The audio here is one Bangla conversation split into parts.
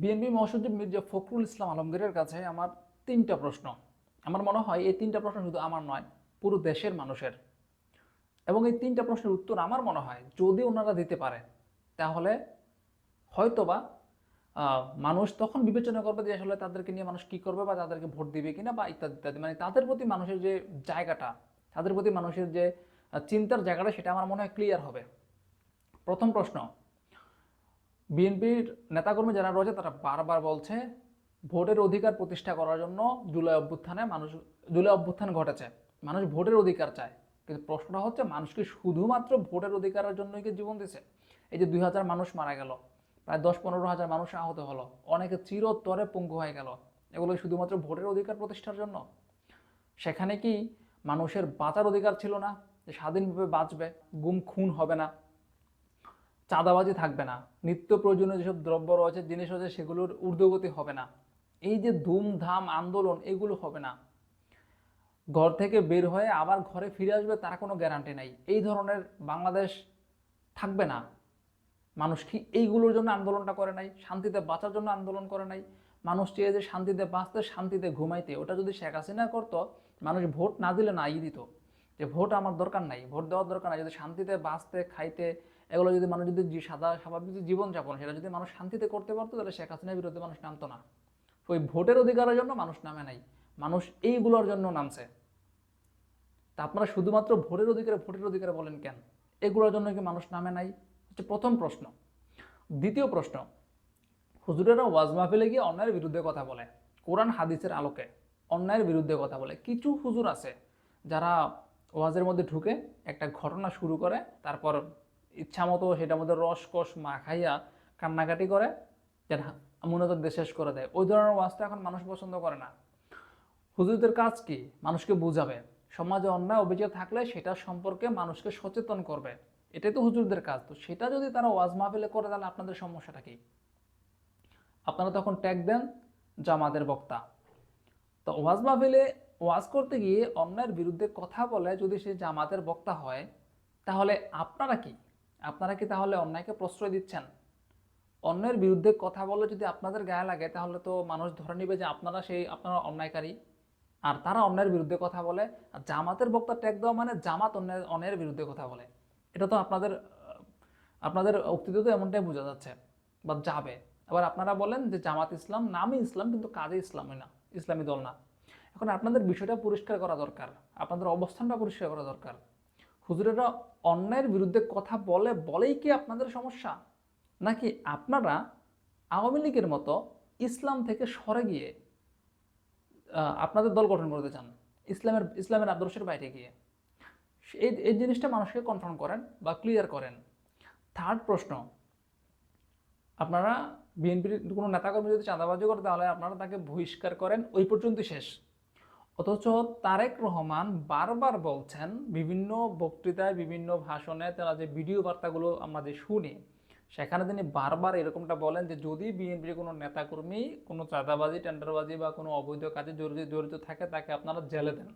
বিএনপি মহাসচিব মির্জা ফখরুল ইসলাম আলমগীরের কাছে আমার তিনটা প্রশ্ন। আমার মনে হয় এই তিনটা প্রশ্ন শুধু আমার নয়, পুরো দেশের মানুষের। এবং এই তিনটা প্রশ্নের উত্তর আমার মনে হয় যদি ওনারা দিতে পারে, তাহলে হয়তোবা মানুষ তখন বিবেচনা করবে যে আসলে তাদেরকে নিয়ে মানুষ কি করবে বা তাদেরকে ভোট দিবে কিনা বা ইত্যাদি ইত্যাদি। মানে তাদের প্রতি মানুষের যে জায়গাটা, তাদের প্রতি মানুষের যে চিন্তার জায়গাটা, সেটা আমার মনে হয় ক্লিয়ার হবে। প্রথম প্রশ্ন বিএনপির নেতাকর্মী যারা রয়েছে, তারা বারবার বলছে, ভোটের অধিকার প্রতিষ্ঠা করার জন্য জুলাই অভ্যুত্থানে মানুষ জুলাই অভ্যুত্থান ঘটেছে। মানুষ ভোটের অধিকার চায়। কিন্তু প্রশ্নটা হচ্ছে মানুষকে শুধুমাত্র ভোটের অধিকারের জন্যই কি জীবন দিছে? এই যে দুই হাজার মানুষ মারা গেল, প্রায় দশ পনেরো হাজার মানুষ আহত হলো, অনেকে চিরতরে পঙ্গু হয়ে গেল। এগুলো শুধুমাত্র ভোটের অধিকার প্রতিষ্ঠার জন্য? সেখানে কি মানুষের বাঁচার অধিকার ছিল না? যে স্বাধীনভাবে বাঁচবে গুম খুন হবে না? চাঁদাবাজি থাকবে না। নিত্য প্রয়োজনীয় যেসব দ্রব্য রয়েছে, জিনিস রয়েছে, সেগুলোর ঊর্ধ্বগতি হবে না। এই যে ধুমধাম আন্দোলন, এগুলো হবে না। ঘর থেকে বের হয়ে আবার ঘরে ফিরে আসবে, তার কোনো গ্যারান্টি নাই। এই ধরনের বাংলাদেশ থাকবে না। মানুষ কি এইগুলোর জন্য আন্দোলনটা করে নাই? শান্তিতে বাঁচার জন্য আন্দোলন করে নাই? মানুষ চেয়ে যে শান্তিতে বাঁচতে, শান্তিতে ঘুমাইতে। ওটা যদি শেখ হাসিনা করতো, মানুষ ভোট না দিলে নাই দিত। যে ভোট আমার দরকার নাই, ভোট দেওয়ার দরকার নাই। যদি শান্তিতে বাঁচতে, খাইতে এগুলো যদি মানুষ যদি সাদা স্বাভাবিক জীবনযাপন, সেটা যদি মানুষ শান্তিতে করতে পারতো, তাহলে শেখ হাসিনার বিরুদ্ধে মানুষ নামতো না। ওই ভোটের অধিকারের জন্য মানুষ নামে নাই। মানুষ এইগুলোর জন্য নামছে। তা আপনারা শুধুমাত্র ভোটের অধিকারে ভোটের অধিকারে বলেন কেন? এগুলোর জন্য কি মানুষ নামে নাই? হচ্ছে প্রথম প্রশ্ন। দ্বিতীয় প্রশ্ন, হুজুরেরা ওয়াজ মাহফিলে গিয়ে অন্যায়ের বিরুদ্ধে কথা বলে। কোরআন হাদিসের আলোকে অন্যায়ের বিরুদ্ধে কথা বলে। কিছু হুজুর আছে যারা ওয়াজের মধ্যে ঢুকে একটা ঘটনা শুরু করে, তারপর ইচ্ছা মতো সেটার মধ্যে রসকস মাখাইয়া কান্নাকাটি করে যেটা মূলত শেষ করে দেয়। ওই ধরনের ওয়াজটা এখন মানুষ পছন্দ করে না। হুজুরদের কাজ কি? মানুষকে বুঝাবে। সমাজে অন্যায় অভিযোগ থাকলে সেটা সম্পর্কে মানুষকে সচেতন করবে। এটাই তো হুজুরদের কাজ। তো সেটা যদি তারা ওয়াজ মাহফিলে করে, তাহলে আপনাদের সমস্যাটা কি? আপনারা তখন ট্যাগ দেন জামাতের বক্তা। তো ওয়াজ মাহফিলে ওয়াজ করতে গিয়ে অন্যায়ের বিরুদ্ধে কথা বলে যদি সে জামাতের বক্তা হয়, তাহলে আপনারা কি? আপনারা কি তাহলে অন্যায়কে প্রশ্রয় দিচ্ছেন? অন্যের বিরুদ্ধে কথা বলে যদি আপনাদের গায়ে লাগে, তাহলে তো মানুষ ধরে নিবে যে আপনারা সেই, আপনারা অন্যায়কারী। আর তারা অন্যের বিরুদ্ধে কথা বলে, আর জামাতের বক্তা ট্যাগ দেওয়া মানে জামাত অন্যের অন্যের বিরুদ্ধে কথা বলে। এটা তো আপনাদের আপনাদের উক্তিতে তো এমনটাই বোঝা যাচ্ছে, বা যাবে। আবার আপনারা বলেন যে জামাত ইসলাম নামই ইসলাম, কিন্তু কাজে ইসলামই না, ইসলামী দল না। এখন আপনাদের বিষয়টা পরিষ্কার করা দরকার, আপনাদের অবস্থানটা পরিষ্কার করা দরকার। হুজুরেরা অন্যায়ের বিরুদ্ধে কথা বলে, বলেই কি আপনাদের সমস্যা? নাকি আপনারা আওয়ামী লীগের মতো ইসলাম থেকে সরে গিয়ে আপনাদের দল গঠন করতে চান? ইসলামের ইসলামের আদর্শের বাইরে গিয়ে। এই এই জিনিসটা মানুষকে কনফার্ম করেন বা ক্লিয়ার করেন। থার্ড প্রশ্ন, আপনারা বিএনপির কোনো নেতাকর্মী যদি চাঁদাবাজি করে, তাহলে আপনারা তাকে বহিষ্কার করেন, ওই পর্যন্ত শেষ। অথচ তারেক রহমান বারবার বলছেন, বিভিন্ন বক্তৃতায়, বিভিন্ন ভাষণে তারা যে ভিডিও বার্তাগুলো আমরা যে শুনি, সেখানে তিনি বারবার এরকমটা বলেন যে যদি বিএনপির কোনো নেতাকর্মী, কোনো চাঁদাবাজি, টেন্ডারবাজি বা কোনো অবৈধ কাজে জড়িত জড়িত থাকে, তাকে আপনারা জেলে দেন।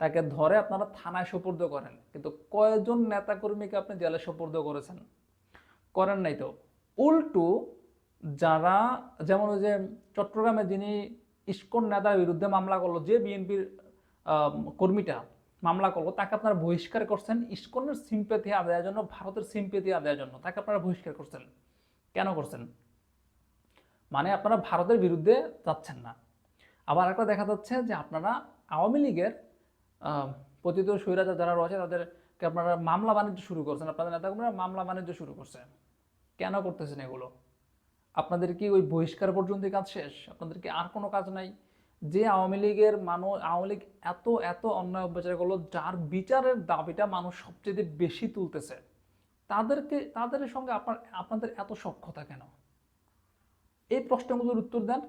তাকে ধরে আপনারা থানায় সোপর্দ করেন। কিন্তু কয়জন নেতাকর্মীকে আপনি জেলে সোপর্দ করেছেন? করেন নাই তো। উল্টু যারা, যেমন ওই যে চট্টগ্রামে যিনি ইস্কন নেতার বিরুদ্ধে মামলা করল, যে বিএনপির কর্মীটা মামলা করল, তাকে আপনারা বহিষ্কার করছেন ইস্কনের সিম্পেথি আদায়ের জন্য, ভারতের সিম্পেথি আদায়ের জন্য, তাকে আপনারা বহিষ্কার করছেন। কেন করছেন? মানে আপনারা ভারতের বিরুদ্ধে যাচ্ছেন না। আবার একটা দেখা যাচ্ছে যে আপনারা আওয়ামী লীগের পতিত স্বৈরাচার যারা রয়েছে, তাদেরকে আপনারা মামলা বাণিজ্য শুরু করছেন। আপনাদের নেতাকর্মীরা মামলা বাণিজ্য শুরু করছে। কেন করতেছেন এগুলো? আপনাদের কি ওই বহিষ্কার পর্যন্ত কাজ শেষ। আপনাদের কি আর কোনো কাজ নাই। যে আওয়ামী লীগের মানুষ আওয়ামী লীগ এত এত অন্যায় অত্যাচার করল, যার বিচারের দাবিটা মানুষ সবচেয়ে বেশি তুলতেছে। তাদেরকে, তাদের সঙ্গে আপনার, আপনাদের এত সক্ষতা কেন? এই প্রশ্নগুলোর উত্তর দেন,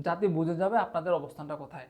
যাতে বুঝে যাবে আপনাদের অবস্থানটা কোথায়।